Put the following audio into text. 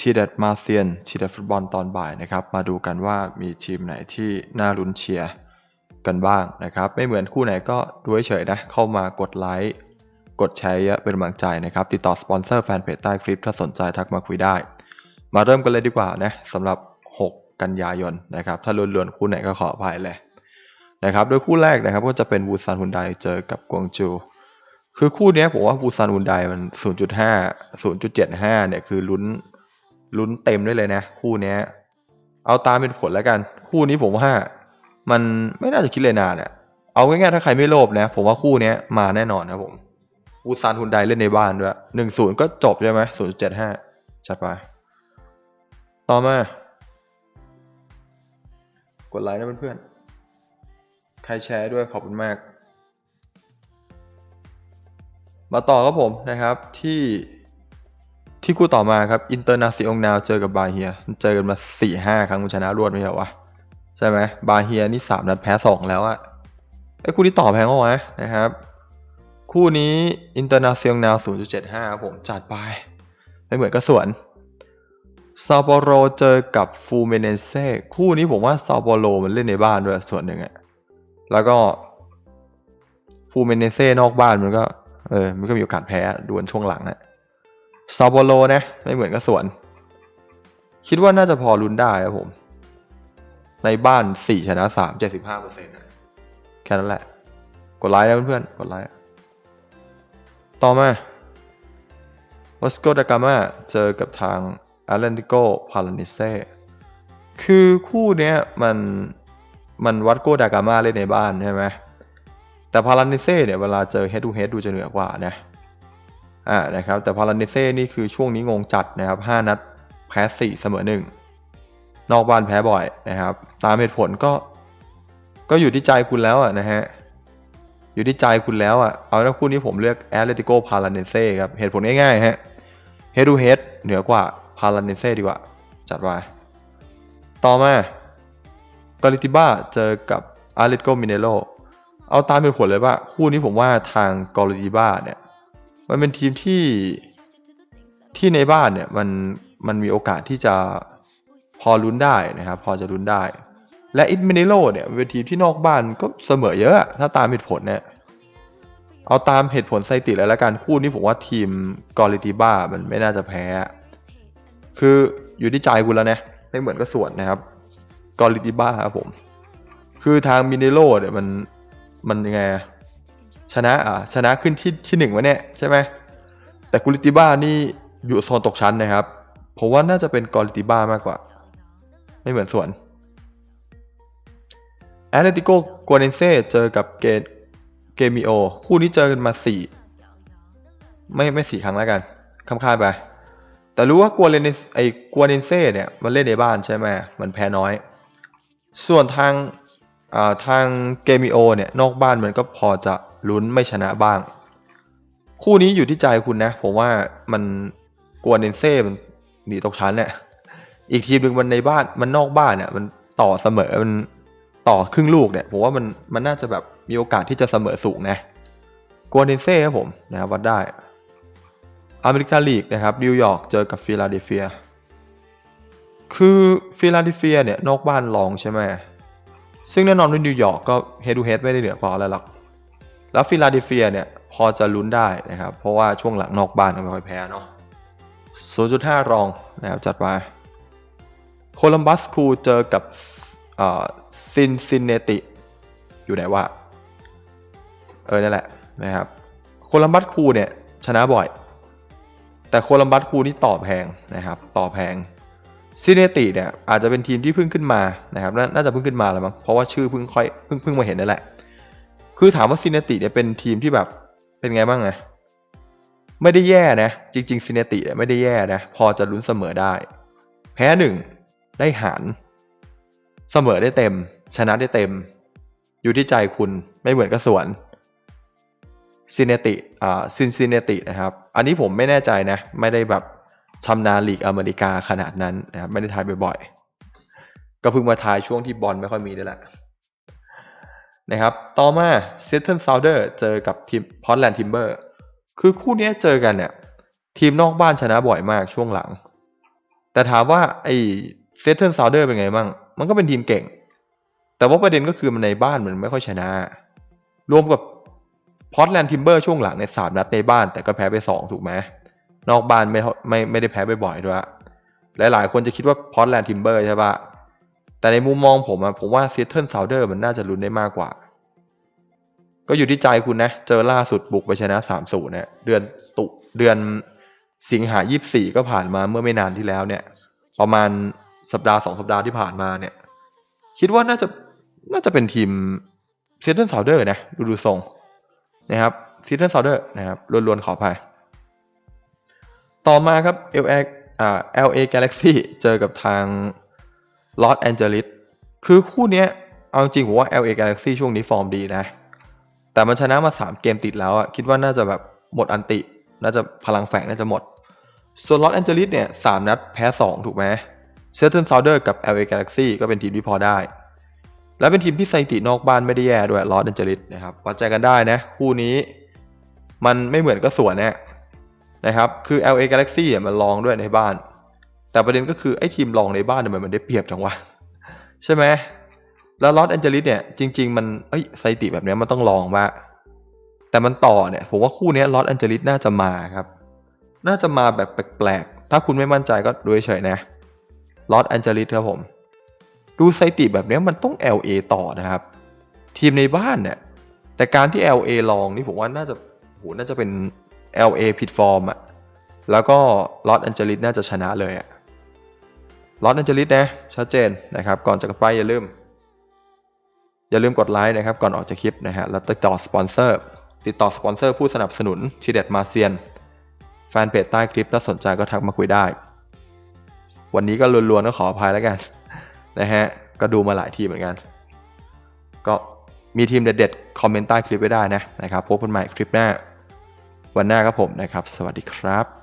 ทีเด็ดมาเซียนทีเด็ดฟุตบอลตอนบ่ายนะครับ มาดูกันว่ามีทีมไหนที่น่าลุ้นเชียร์กันบ้างนะครับ ไม่เหมือนคู่ไหนก็ดูเฉยนะ เข้ามากดไลค์กดแชร์เยอะเป็นกำลังใจนะครับ ติดต่อสปอนเซอร์แฟนเพจใต้คลิป ถ้าสนใจทักมาคุยได้ มาเริ่มกันเลยดีกว่านะสำหรับ 6 กันยายนนะครับ ถ้าล้วนๆคู่ไหนก็ขออภัยเลยนะครับโดยคู่แรกนะครับก็จะเป็นบูซานฮุนไดเจอกับกวางจู คือคู่นี้ผมว่าบูซานฮุนไดมัน 0.5 0.75 เนี่ยคือลุ้น ลุ้นเต็มได้เลยนะ คู่นี้เอาตามเป็นผลแล้วกัน คู่นี้ผมว่า มันไม่น่าจะคิดเลยนานอะเอาง่ายๆถ้าใครไม่โลภนะ ผมว่าคู่นี้มาแน่นอนนะผมบูซานฮุนไดเล่นในบ้านด้วย1-0ก็จบใช่ไหม0.75จัดไป ต่อมา กดไลค์นะเพื่อนๆ ใครแชร์ด้วยขอบคุณมาก มาต่อครับผมนะครับที่ ที่คู่ต่อมาครับอินเตอร์นาซิองนาวเจอกับบาเฮีย เจอกันมาสี่ห้าครั้งคุณชนะรวดไม่ใช่เหรอวะใช่ไหมบาเฮียนี่สามนัดแพ้สองแล้วอะไอ้คู่นี้ต่อแพงกว่าวะนะครับ คู่นี้อินเตอร์นาซิองนาวศูนย์จุดเจ็ดห้าผมจัดไป ไม่เหมือนก็สวนซาโปโรเจอกับฟูเมเนเซ่คู่นี้ผมว่าซาโปโรมันเล่นในบ้านด้วยส่วนหนึ่งอะแล้วก็ฟูเมเนเซ่นอกบ้านมันก็เออมันก็มีโอกาสแพ้ดวลช่วงหลังอะ ซาโปโรนะ ไม่เหมือนกับสวน คิดว่าน่าจะพอลุ้นได้ครับผม ในบ้านสี่ชนะสามเจ็ดสิบห้าเปอร์เซ็นต์แค่นั้นแหละ กดไลค์นะเพื่อนๆ กดไลค์ต่อมาวอสโกดากามาเจอกับทาง a t l a n t i c o p a r a n i s e คือคู่เนี้ยมันมันวัดโกดากามาเล่นในบ้านใช่ไหมแต่พารานิเซ่เนี่ยเวลาเจอ head to head ดูจะเหนือกว่านะ อ่านะครับแต่พาราเนเซ่นี่คือช่วงนี้งงจัดนะครับ 5 นัดแพ้4เสมอ1นอกบ้านแพ้บ่อยนะครับ ตามเหตุผลก็ก็อยู่ที่ใจคุณแล้วอะนะฮะอยู่ที่ใจคุณแล้วอะเอาแล้วคู่นี้ผมเลือกแอตเลติโกพาราเนเซ่ครับเหตุผลง่ายๆฮะ head to head เหนือกว่าพาราเนเซ่ดีกว่า จัดไปต่อมากาลิติบ้าเจอกับอาริโกมิเนโลเอาตามเป็นผลเลยว่า คู่นี้ผมว่าทางกอริติบ้าเนี่ย มันเป็นทีมที่ที่ในบ้านเนี่ยมันมันมีโอกาสที่จะพอลุ้นได้นะครับ พอจะลุ้นได้ และอินเมเนโลเนี่ยเป็นทีมที่นอกบ้านก็เสมอเยอะ ถ้าตามเหตุผลเนี่ยเอาตามเหตุผลไซติแล้วละกันคู่นี้ผมว่าทีมกอริติบ้ามันไม่น่าจะแพ้ คืออยู่ที่ใจคุณแล้วนะไม่เหมือนกับส่วนนะครับกอริติบ้าครับผม คือทางมินเนโลเนี่ยมันมันยังไง ชนะอะชนะขึ้นที่ที่หนึ่งวะเนี่ยใช่ไหมแต่กุลิติบ้านี่อยู่โซนตกชั้นนะครับผมว่าน่าจะเป็นกอริติบ้ามากกว่า ไม่เหมือนส่วนแอตเลติโกกัวเนเซ่เจอกับเกเกมิโอคู่นี้เจอกันมาสี่ไม่ไม่สี่ครั้งแล้วกันข้ามๆไป แต่รู้ว่ากัวเลนไอกัวเนเซ่เนี่ยมันเล่นในบ้านใช่ไหมมันแพ้น้อย ส่วนทางอ่าทางเกมิโอเนี่ยนอกบ้านมันก็พอจะ ลุ้นไม่ชนะบ้าง คู่นี้อยู่ที่ใจคุณนะ ผมว่ามันกวนเนนเซ่มันหนีตกชั้นเนี่ยอีกทีมหนึ่งมันในบ้านมันนอกบ้านเนี่ย มันต่อเสมอมันต่อครึ่งลูกเนี่ยผมว่ามันมันน่าจะแบบมีโอกาสที่จะเสมอสูงนะกวนเนนเซ่ครับผมนะครับวัดได้อเมริกาลีกนะครับนิวยอร์กเจอกับฟิลาเดลเฟีย คือฟิลาเดลเฟียเนี่ยนอกบ้านรองใช่ไหมซึ่งแน่นอนว่านิวยอร์กก็ head to head ไม่ได้เหนือกว่าอะไรหรอก แล้วฟิลาเดลเฟียเนี่ยพอจะลุ้นได้นะครับเพราะว่าช่วงหลังนอกบ้านก็ไม่ค่อยแพ้เนาะ 0.5 รองนะครับจัดไปโคลัมบัสคูเจอกับซินซินเนติ อยู่ไหนวะเออนั่นแหละนะครับโคลัมบัสคูเนี่ยชนะบ่อย แต่โคลัมบัสคูนี่ต่อแพงนะครับต่อแพงซินเนติเนี่ยอาจจะเป็นทีมที่เพิ่งขึ้นมานะครับนาน่าจะเพิ่งขึ้นมาแล้วมั้งเพราะว่าชื่อเพิ่งค่อยเพิ่งเพิ่งมาเห็นนั่นแหละ คือถามว่าซินเนติเนี่ยเป็นทีมที่แบบเป็นไงบ้างไงไม่ได้แย่นะ จริงๆซินเนติเนี่ยไม่ได้แย่นะ พอจะลุ้นเสมอได้ แพ้หนึ่งได้หาร เสมอได้เต็ม ชนะได้เต็ม อยู่ที่ใจคุณไม่เหมือนกับสวนซินเนติอ่าซินซินเนตินะครับ อันนี้ผมไม่แน่ใจนะ ไม่ได้แบบชำนาญลีกอเมริกาขนาดนั้นนะครับไม่ได้ทายบ่อยๆ ก็เพิ่งมาทายช่วงที่บอลไม่ค่อยมีนี่แหละ นะครับ ต่อมาเซ t เทิลซาวเดอร์เจอกับทีมพอ t แลนด์ทิมเบอร์คือคู่นี้เจอกันเนี่ย ทีมนอกบ้านชนะบ่อยมากช่วงหลัง แต่ถามว่าไอ้เซตเทิลซาวเดอร์เป็นไงบ้าง มันก็เป็นทีมเก่ง แต่ว่าประเด็นก็คือมันในบ้านมันไม่ค่อยชนะ รวมกับพอ t แลนด์ทิมเบอร์ช่วงหลังในสามนัดในบ้านแต่ก็แพ้ไปสองถูกไหมนอกบ้านไม่ไม่ไม่ได้แพ้บ่อยๆด้วย หลายๆ คนจะคิดว่าพอ t แลนด์ทิมเบอร์ใช่ปะ แต่ในมุมมองผมอะผมว่าเซตเทิลซาวเดอร์มันน่าจะลุ้นได้มากกว่า ก็อยู่ที่ใจคุณนะ เจอล่าสุดบุกไปชนะสามศูนเนี่ยเดือนตุเดือนสิงหายี่สี่ก็ผ่านมาเมื่อไม่นานที่แล้วเนี่ย ประมาณสัปดาห์สองสัปดาห์ที่ผ่านมาเนี่ย คิดว่าน่าจะน่าจะเป็นทีมเซตเทิลซาวเดอร์นะดูดูทรงนะครับเซตเทิลซาวเดอร์นะครับล้วนๆขออภัยต่อมาครับ LA อ่า LA Galaxy เจอกับทาง Los Angeles คือคู่นี้เอาจริงผมว่า LA Galaxy ช่วงนี้ฟอร์มดีนะ แต่มันชนะมา 3 เกมติดแล้วอะคิดว่าน่าจะแบบหมดอันติ น่าจะพลังแฝงน่าจะหมด ส่วน Los Angeles เนี่ย3นัดแพ้ 2 ถูกไหม s e t t l e Sounder กับ LA Galaxy ก็เป็นทีมที่พอได้ และเป็นทีมที่สถิตินอกบ้านไม่ได้แย่ด้วย Los Angeles นะครับวัดใจกันได้นะ คู่นี้มันไม่เหมือนก็สวนเนี่ยนะครับ คือ LA Galaxy อะมันลองด้วยในบ้าน แต่ประเด็นก็คือไอ้ทีมลองในบ้านเนี่ยมันได้เปรียบจังวะใช่ไหมแล้วลอสแอนเจลิสเนี่ยจริง ๆ มันเอ้ยสถิติแบบนี้มันต้องลองว่าแต่มันต่อเนี่ยผมว่าคู่นี้ลอสแอนเจลิสน่าจะมาครับ น่าจะมาแบบแปลกๆ ถ้าคุณไม่มั่นใจก็ดูเฉยๆนะลอสแอนเจลิสครับผม ดูสถิติแบบนี้มันต้อง LA ต่อนะครับ ทีมในบ้านเนี่ย แต่การที่ LA ลองนี่ผมว่าน่าจะโหน่าจะเป็น LA ผิดฟอร์มอะแล้วก็ลอสแอนเจลิสน่าจะชนะเลยอะ ลอสแอนเจลิสนะชัดเจนนะครับ ก่อนจะไปอย่าลืม อย่าลืมกดไลค์นะครับ ก่อนออกจากคลิปนะฮะแล้วติดต่อสปอนเซอร์ติดต่อสปอนเซอร์ผู้สนับสนุนทีเด็ดมาเซียน แฟนเพจใต้คลิปถ้าสนใจก็ทักมาคุยได้ วันนี้ก็ลวนๆก็ขออภัยแล้วกันนะฮะก็ดูมาหลายทีเหมือนกัน ก็มีทีมเด็ดๆคอมเมนต์ใต้คลิปไว้ได้นะนะครับพบกันใหม่คลิปหน้า วันหน้าครับผมนะครับ สวัสดีครับ